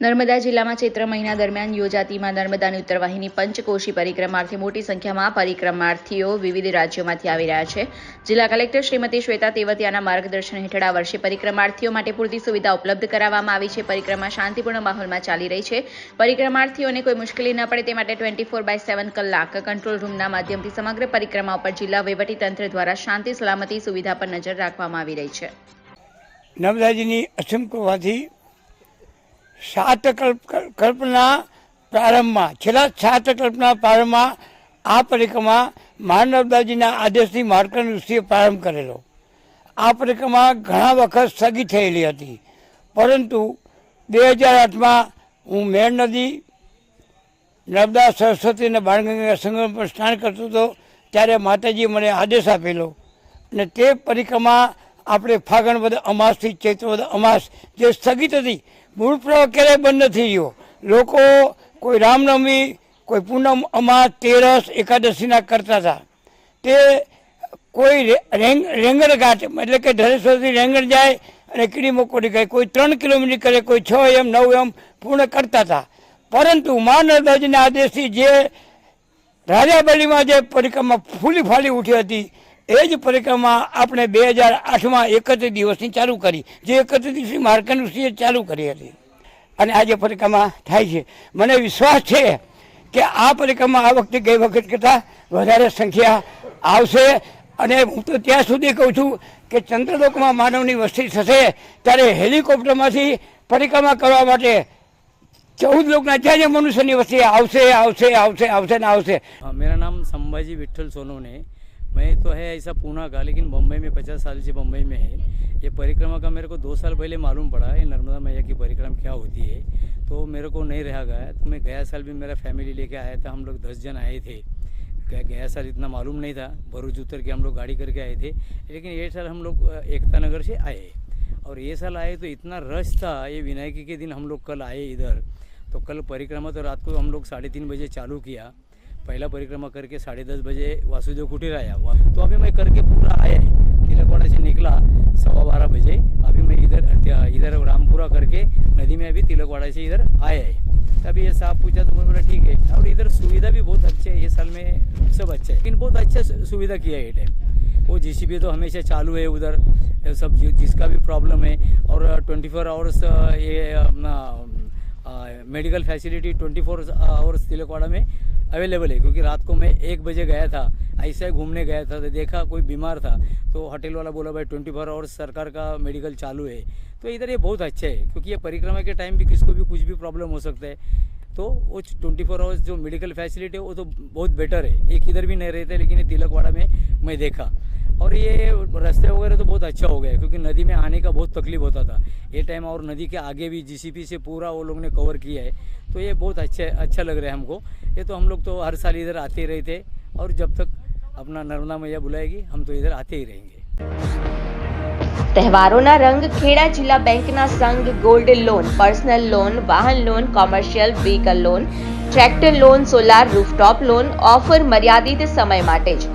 નર્મદા જિલ્લામાં ચૈત્ર મહિના દરમિયાન યોજાતી માં નર્મદાની ઉત્તરવાહિની પંચકોશી પરિક્રમાર્થે મોટી સંખ્યામાં પરિક્રમાર્થીઓ વિવિધ રાજ્યોમાંથી આવી રહ્યા છે. જિલ્લા કલેક્ટર શ્રીમતી શ્વેતા તેવતિયાના માર્ગદર્શન હેઠળ આ વર્ષે પરિક્રમાર્થીઓ માટે પૂરતી સુવિધા ઉપલબ્ધ કરાવવામાં આવી છે. પરિક્રમા શાંતિપૂર્ણ માહોલમાં ચાલી રહી છે. પરિક્રમાર્થીઓને કોઈ મુશ્કેલી ન પડે તે માટે ટ્વેન્ટી ફોર બાય સેવન કલાક કંટ્રોલ રૂમના માધ્યમથી સમગ્ર પરિક્રમા ઉપર જિલ્લા વહીવટીતંત્ર દ્વારા શાંતિ સલામતી સુવિધા પર નજર રાખવામાં આવી રહી છે. નર્મદાજીની અસંખ્ય કૃપાથી સાત કલ્પના પ્રારંભમાં, છેલ્લા સાત કલ્પના પ્રારંભમાં આ પરિક્રમા મહાનર્મદાજીના આદેશથી માર્કંડ ઋષિએ પ્રારંભ કરેલો. આ પરિક્રમા ઘણા વખત સ્થગિત થયેલી હતી. પરંતુ બે હજાર આઠમાં હું મેર નદી, નર્મદા સરસ્વતી અને બાણગંગા સંગમ પર સ્નાન કરતો હતો, ત્યારે માતાજીએ મને આદેશ આપેલો. અને તે પરિક્રમા આપણે ફાગણ બધા અમાસથી ચૈત્ર બધા અમાસ જે સ્થગિત હતી મૂળ પ્રવાહ ક્યારેય બંધ નથી રહ્યો લોકો કોઈ રામનવમી, કોઈ પૂનમ, અમાસ, તેરસ, એકાદશીના કરતા હતા. તે કોઈ રેંગણ ઘાટ એટલે કે ધરેશ્વરથી રેંગણ જાય અને કીડી મકોડી જાય કોઈ ત્રણ કિલોમીટર કરે, કોઈ છ એમ, નવ એમ પૂર્ણ કરતા હતા. પરંતુ મા આદેશથી જે રાજાબલીમાં જે પરિક્રમા ફૂલી ફાલી ઉઠી હતી એ જ પરિક્રમા આપણે બે હજાર આઠમાં એકત્રીસ દિવસની ચાલુ કરી. જે એકત્રીસ દિવસની માર્કંડુષીએ ચાલુ કરી હતી. અને આજે પરિક્રમા થાય છે, મને વિશ્વાસ છે કે આ પરિક્રમા આ વખતે ગઈ વખત કરતાં વધારે સંખ્યા આવશે. અને હું તો ત્યાં સુધી કહું છું કે ચંદ્રલોકમાં માનવની વસ્તી થશે, ત્યારે હેલિકોપ્ટરમાંથી પરિક્રમા કરવા માટે ચૌદ લોકના જ્યાં જ્યાં મનુષ્યની વસ્તી આવશે આવશે આવશે આવશે ને આવશે. મેરા નામ સંભાજી વિઠ્ઠલ સોનુને मैं तो है ऐसा पूना का, लेकिन बम्बई में पचास साल से बम्बई में है। ये परिक्रमा का मेरे को दो साल पहले मालूम पड़ा, ये नर्मदा मैया की परिक्रमा क्या होती है। तो मेरे को नहीं रहा गया तो मैं गया साल भी मेरा फैमिली लेके आया था, हम लोग दस जन आए थे। गया गया साल इतना मालूम नहीं था, भरूच उतर के हम लोग गाड़ी करके आए थे, लेकिन ये साल हम लोग एकता नगर से आए। और ये साल आए तो इतना रश था, ये विनायकी के दिन हम लोग कल आए इधर। तो कल परिक्रमा तो रात को हम लोग साढ़े तीन बजे चालू किया। पहला परिक्रमा करके साढ़े दस बजे वासुदेव कुटीर आया तो अभी मैं करके पूरा आया है तिलकवाड़ा से निकला सवा बारह बजे. अभी मैं इधर इधर रामपुरा करके नदी में अभी तिलकवाड़ा से इधर आया है तभी ये साहब पूछा तो मैंने बोला, ठीक है. और इधर सुविधा भी बहुत अच्छी है। ये साल में सब अच्छा है। लेकिन बहुत अच्छा सुविधा किया है ये टाइम वो जीसीबी तो हमेशा चालू है उधर। सब जि- जिसका भी प्रॉब्लम है। और ट्वेंटी फोर आवर्स ये अपना medical facility 24 four hours Tilakwada में अवेलेबल है, क्योंकि रात को मैं एक बजे गया था, ऐसे घूमने गया था तो देखा कोई बीमार था तो होटल वाला बोला, भाई 24 फोर आवर्स सरकार का मेडिकल चालू है। तो इधर ये बहुत अच्छा है, क्योंकि ये परिक्रमा के टाइम भी किसको भी कुछ भी प्रॉब्लम हो सकता है। तो वो ट्वेंटी फोर आवर्स जो मेडिकल फैसिलिटी है, वो तो बहुत बेटर है। एक इधर भी नहीं रहते, लेकिन ये तिलकवाड़ा में मैं देखा। और ये रास्ते वगैरह तो बहुत अच्छा हो गया है, क्योंकि नदी में आने का बहुत तकलीफ होता था ये टाइम और नदी के आगे भी जीसीपी से पूरा वो लोग ने कवर किया है तो ये बहुत अच्छा अच्छा लग रहा है हमको ये तो हम लोग तो हर साल इधर आते ही रहते और जब तक अपना नर्मदा मैया बुलाएगी हम तो इधर आते ही रहेंगे તહેવારોના રંગ ખેડા જિલ્લા બેંકના સંઘ ગોલ્ડ લોન પર્સનલ લોન વાહન loan commercial vehicle loan tractor loan solar rooftop loan offer મર્યાદિત સમય માટે જ